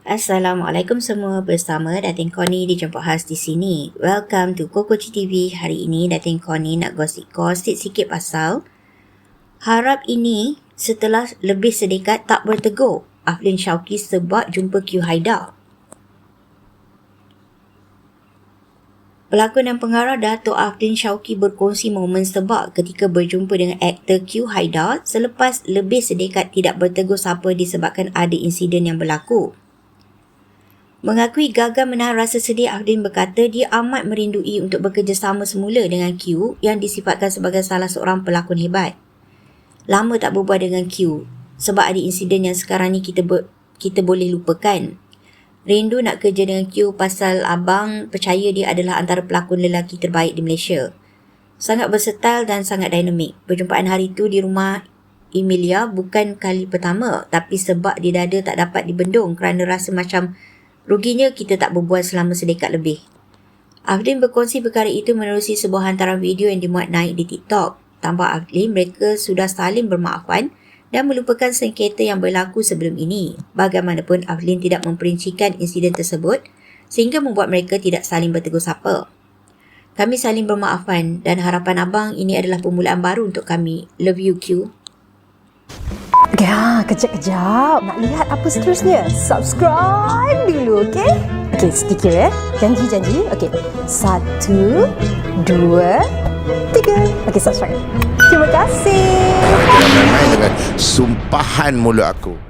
Assalamualaikum semua bersama Datin Connie di Jemput Khas di sini. Welcome to Kokoci TV. Hari ini Datin Connie nak gosip-gosip sikit pasal harap ini setelah lebih sedekat tak bertegur Aflin Syauki sebab jumpa Q Haidar. Pelakon dan pengarah Dato' Aflin Syauki berkongsi momen sebab ketika berjumpa dengan aktor Q Haidar selepas lebih sedekat tidak bertegur siapa disebabkan ada insiden yang berlaku. Mengakui gagal menahan rasa sedih, Afdin berkata dia amat merindui untuk bekerjasama semula dengan Q yang disifatkan sebagai salah seorang pelakon hebat. Lama tak berbual dengan Q sebab ada insiden yang sekarang ni kita ber, kita boleh lupakan. Rindu nak kerja dengan Q pasal abang percaya dia adalah antara pelakon lelaki terbaik di Malaysia. Sangat versatile dan sangat dinamik. Perjumpaan hari itu di rumah Emilia bukan kali pertama tapi sebab di dada tak dapat dibendung kerana rasa macam Ruginya kita tak berbual selama sedekat lebih. Afdin berkongsi perkara itu menerusi sebuah hantaran video yang dimuat naik di TikTok. Tambah Afdin, mereka sudah saling bermaafan dan melupakan sengketa yang berlaku sebelum ini. Bagaimanapun, Aflin tidak memperincikan insiden tersebut sehingga membuat mereka tidak saling bertegur sapa. Kami saling bermaafan dan harapan abang ini adalah permulaan baru untuk kami. Love you, Q. Okay, ha, kejap-kejap. Nak lihat apa seterusnya? Subscribe dulu, okey? Okey, sedikit ya. Janji-janji. Okey. Satu, dua, tiga. Okey, subscribe. Terima kasih. Dengan sumpahan mulut aku.